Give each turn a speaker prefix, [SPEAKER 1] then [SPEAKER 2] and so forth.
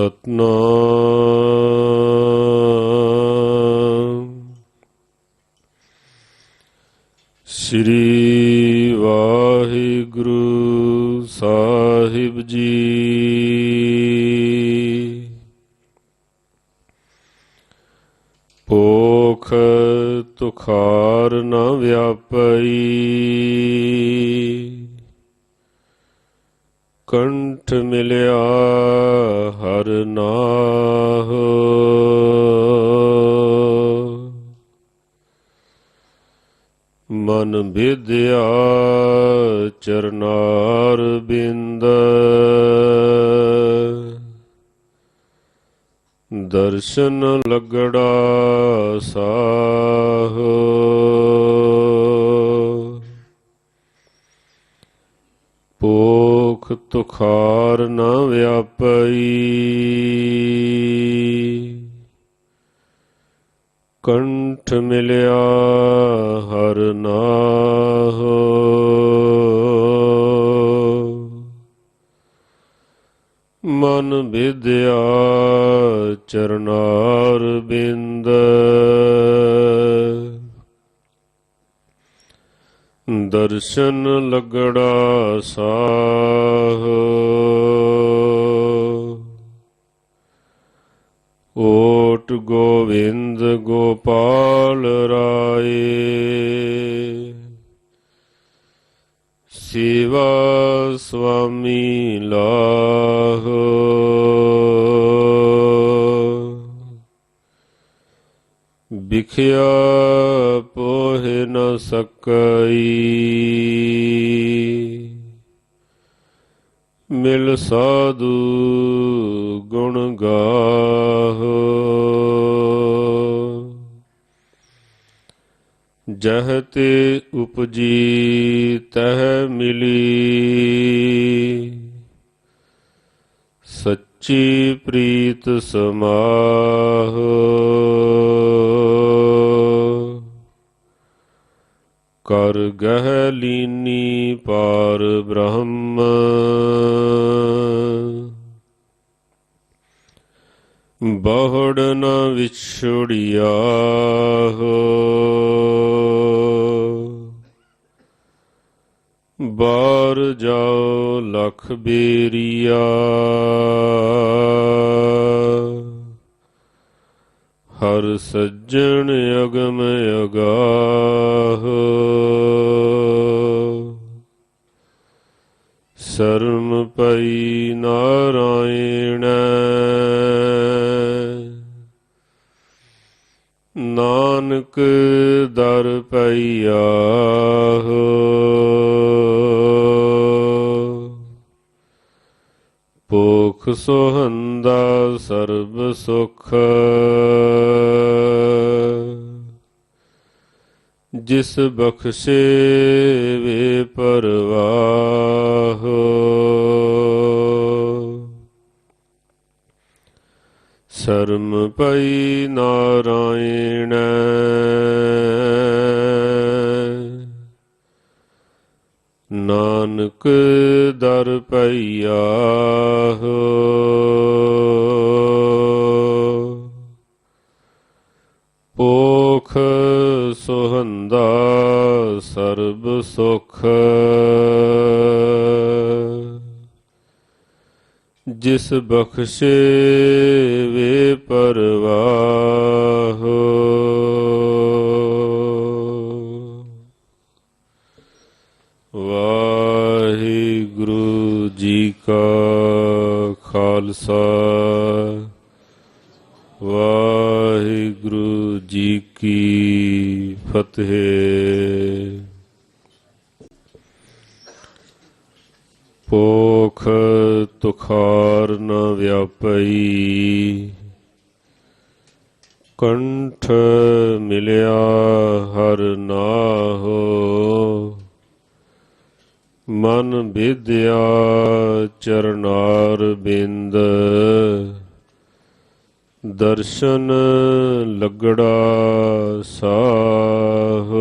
[SPEAKER 1] ਸਤਨਾਮ ਸ੍ਰੀ ਵਾਹਿਗੁਰੂ ਸਾਹਿਬ ਜੀ। ਪੋਖ ਤੁਖਾਰ ਨਾ ਵਿਆਪਈ। ਕੰਠ ਮਿਲਿਆ ਹਰ ਨਾਹ। ਮਨ ਵਿਦਿਆ ਚਰਨਾਰ ਬਿੰਦ। ਦਰਸ਼ਨ ਲਗੜਾ ਸਾਹ। ਪੋਖ ਤੁਖਾਰ ਨਾ ਵਿਆਪਈ। ਕੰਠ ਮਿਲਿਆ ਹਰ ਨਾਹ। ਮਨ ਵਿਦਿਆ ਚਰਨਾਰ ਬਿੰਦ। ਦਰਸ਼ਨ ਲਗੜਾ ਸਾਹ। ਓਟ ਗੋਵਿੰਦ ਗੋਪਾਲ ਰਾਏ। ਸੇਵਾ ਸੁਆਮੀ ਲਾਹ। ਵਿਖਿਆ ਕਈ ਮਿਲ ਸਾਧੂ ਗੁਣ ਗਾਹ। ਜਹ ਤੇ ਉਪਜੀ ਤਹ ਮਿਲੀ। ਸੱਚੀ ਪ੍ਰੀਤ ਸਮਾਹੋ। ਕਰ ਗਹਿ ਲੀਨੀ ਪਾਰ ਬ੍ਰਹਮ। ਬਹੁੜ ਨ ਵਿਛੜਿਆ ਹੋ ਬਾਰ ਜਾਓ ਲਖ ਬੇਰੀਆ। ਹਰ ਸੱਜਣ ਅਗਮ ਅਗਾਹ। ਸਰਮ ਪਈ ਨਾਰਾਇਣ। ਨਾਨਕ ਦਰ ਪਈਆ ਪੋਖ ਸੋਹੰਦਾ ਸਰਬ ਸੁਖ। ਜਿਸ ਬਖਸ਼ੇ ਵੇ ਪਰਵਾਹ। ਸਰਮ ਪਈ ਨਾਰਾਇਣ। ਨਾਨਕ ਦਰ ਪਈਆ ਹੋ। ਓਖ ਸੁਹੰਦਾ ਸਰਬ ਸੁਖ। ਜਿਸ ਬਖਸ਼ੇ ਵੇ ਪਰਵਾਹ। ਵਾਹਿਗੁਰੂ ਜੀ ਕਾ ਖਾਲਸਾ। ਵਾਹਿਗੁਰੂ ਜੀ ਕੀ ਫਤਿਹ। ਪੋਖ ਤੁਖਾਰ ਨ ਵਿਆਪਈ। ਕੰਠ ਮਿਲਿਆ ਹਰ ਨਾਹੋ। ਮਨ ਵਿਦਿਆ ਚਰਨਾਰ ਬਿੰਦ। ਦਰਸ਼ਨ ਲਗੜਾ ਸਾਹ।